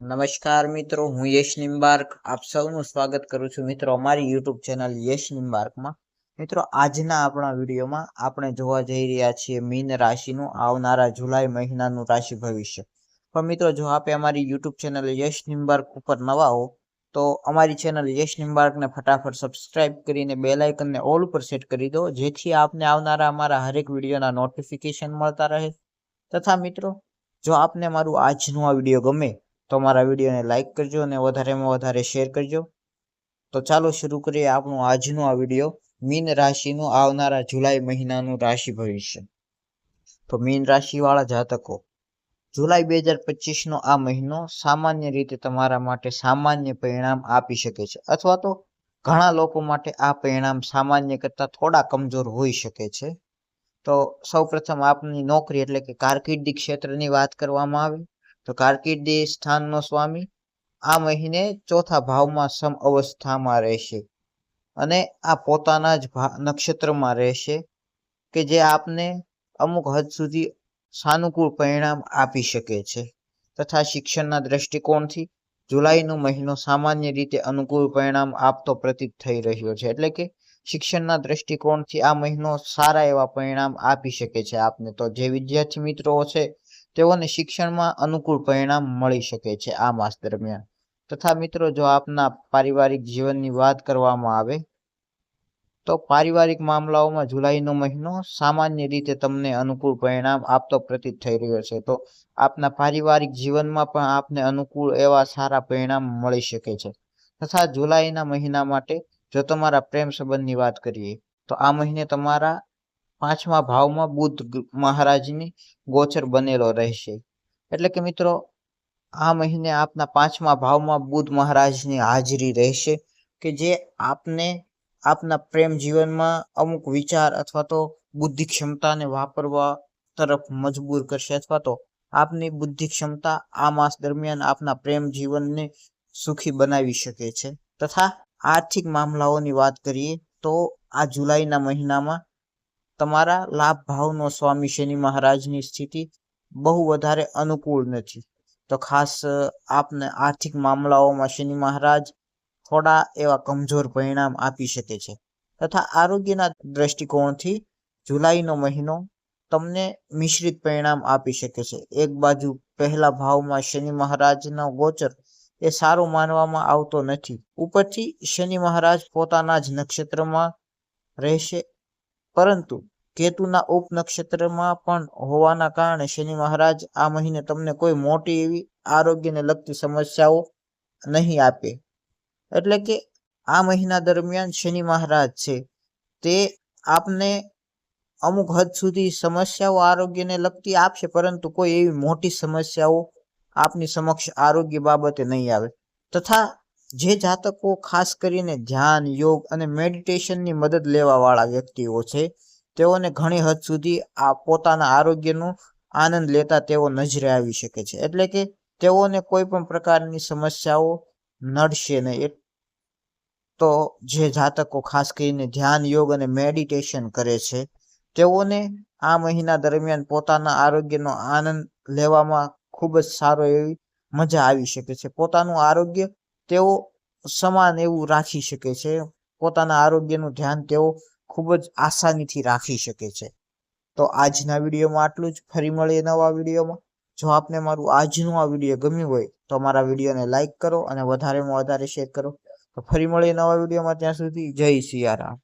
નમસ્કાર મિત્રો, હું યશ નિમ્બાર્ક આપ સૌનું સ્વાગત કરું છું મિત્રો અમારી યુટ્યુબ ચેનલ યશ નિમ્બાર્કમાં મિત્રો, આજના આપણા વિડીયોમાં આપણે જોવા જઈ રહ્યા છીએ મીન રાશિનું આવનારા જુલાઈ મહિનાનું રાશિ ભવિષ્ય. પણ મિત્રો, જો આપે અમારી યુટ્યુબ ચેનલ યશ નિમ્બાર્ક ઉપર નવા હો, તો અમારી ચેનલ યશ નિમ્બાર્કને ફટાફટ સબસ્ક્રાઇબ કરીને બે લાઇકનને ઓલ ઉપર સેટ કરી દો, જેથી આપને આવનારા અમારા હરેક વિડીયોના નોટિફિકેશન મળતા રહે. તથા મિત્રો, જો આપને મારું આજનું આ વીડિયો ગમે તો મારા વિડીયોને લાઇક કરજો અને વધારેમાં વધારે શેર કરજો. તો ચાલો શરૂ કરીએ આપણું આજનો આ વીડિયો. મીન રાશિનું આવનારા જુલાઈ મહિનાનું રાશિ ભવિષ્ય. તો મીન રાશિવાળા જાતકો, જુલાઈ બે હજાર પચીસનો આ મહિનો સામાન્ય રીતે તમારા માટે સામાન્ય પરિણામ આપી શકે છે. અથવા તો ઘણા લોકો માટે આ પરિણામ સામાન્ય કરતાં થોડા કમજોર હોઈ શકે છે. તો સૌપ્રથમ આપની નોકરી એટલે કે કારકિર્દી ક્ષેત્રની વાત કરવામાં આવે. તો કારકિર્દી સ્થાનનો સ્વામી આ મહિને ચોથા ભાવમાં સમ અવસ્થામાં રહેશે અને આ પોતાના જ નક્ષત્રમાં રહેશે કે જે આપને અમુક હદ સુધી સાનુકૂળ પરિણામ આપી શકે છે. તથા શિક્ષણના દ્રષ્ટિકોણથી જુલાઈનો મહિનો સામાન્ય રીતે અનુકૂળ પરિણામ આપતો પ્રતીત થઈ રહ્યો છે. એટલે કે શિક્ષણના દ્રષ્ટિકોણથી આ મહિનો સારા એવા પરિણામ આપી શકે છે આપને. તો જે વિદ્યાર્થી મિત્રો છે તેઓને શિક્ષણમાં અનુકૂળ પરિણામ મળી શકે છે આ માસ દરમિયાન. તથા મિત્રો, જો આપના પારિવારિક જીવનની વાત કરવામાં આવે, તો પારિવારિક મામલાઓમાં જુલાઈનો મહિનો સામાન્ય રીતે તમને અનુકૂળ પરિણામ આપતો પ્રતીત થઈ રહ્યો છે. તો આપના પારિવારિક જીવનમાં પણ આપને અનુકૂળ એવા સારા પરિણામ મળી શકે છે. તથા જુલાઈના મહિના માટે જો તમારા પ્રેમ સંબંધની વાત કરીએ, તો આ મહિને તમારા પાંચમા ભાવમાં બુદ્ધ મહારાજની ગોચર બનેલો રહેશે. એટલે કે મિત્રો, આ મહિને આપના પાંચમા ભાવમાં બુદ્ધ મહારાજની હાજરી રહેશે કે જે આપને આપના પ્રેમ જીવનમાં અમુક વિચાર અથવા તો બુદ્ધિ ક્ષમતાને વાપરવા તરફ મજબૂર કરશે અથવા તો આપની બુદ્ધિ ક્ષમતા આ માસ દરમિયાન આપના પ્રેમ જીવનને સુખી બનાવી શકે છે. તથા આર્થિક મામલાઓની વાત કરીએ તો આ જુલાઈના મહિનામાં તમારા લાભ ભાવનો સ્વામી શનિ મહારાજની સ્થિતિ બહુ વધારે અનુકૂળ નથી. તો ખાસ આપને આર્થિક મામલાઓમાં શનિ મહારાજ થોડા એવા કમજોર પરિણામ આપી શકે છે. તથા આરોગ્યના દ્રષ્ટિકોણથી જુલાઈનો મહિનો તમને મિશ્રિત પરિણામ આપી શકે છે. એક બાજુ પહેલા ભાવમાં શનિ મહારાજનો ગોચર એ સારો માનવામાં આવતો નથી. ઉપરથી શનિ મહારાજ પોતાના જ નક્ષત્રમાં રહેશે પરંતુ કેતુના ઉપનક્ષત્રમાં પણ હોવાના કારણે શનિ મહારાજ આ મહિને તમને કોઈ મોટી એવી આરોગ્યને લગતી સમસ્યાઓ નહીં આપે. એટલે કે આ મહિના દરમિયાન શનિ મહારાજ છે. તે આપને અમુક હદ સુધી સમસ્યાઓ આરોગ્યને લગતી આપશે, પરંતુ કોઈ એવી મોટી સમસ્યાઓ આપની સમક્ષ આરોગ્ય બાબતે નહીં આવે. તથા જે જાતકો ખાસ કરીને ધ્યાન, યોગ અને મેડિટેશનની મદદ લેવા વાળા વ્યક્તિઓ છે, તેઓને ઘણી હદ સુધી આ પોતાના આરોગ્યનો આનંદ લેતા તેઓ નજરે આવી શકે છે. એટલે કે તેઓને કોઈ પણ પ્રકારની સમસ્યાઓ નડશે નહીં. તો જે જાતકો ખાસ કરીને ધ્યાન, યોગ અને મેડિટેશન કરે છે, તેઓને આ મહિના દરમિયાન પોતાના આરોગ્યનો આનંદ લેવામાં ખૂબ જ સારો એવી મજા આવી શકે છે. પોતાનું આરોગ્ય તેઓ સમાન એવું રાખી શકે છે. પોતાના આરોગ્યનું ધ્યાન તેઓ ખૂબ જ આસાનીથી રાખી શકે છે. તો આજના વિડીયોમાં આટલું જ. ફરી મળીએ નવા વિડીયોમાં. જો આપને મારું આજનું આ વીડિયો ગમ્યું હોય તો મારા વિડીયોને લાઇક કરો અને વધારેમાં વધારે શેર કરો. તો ફરી મળીએ નવા વિડીયોમાં ત્યાં સુધી જય સિયારામ.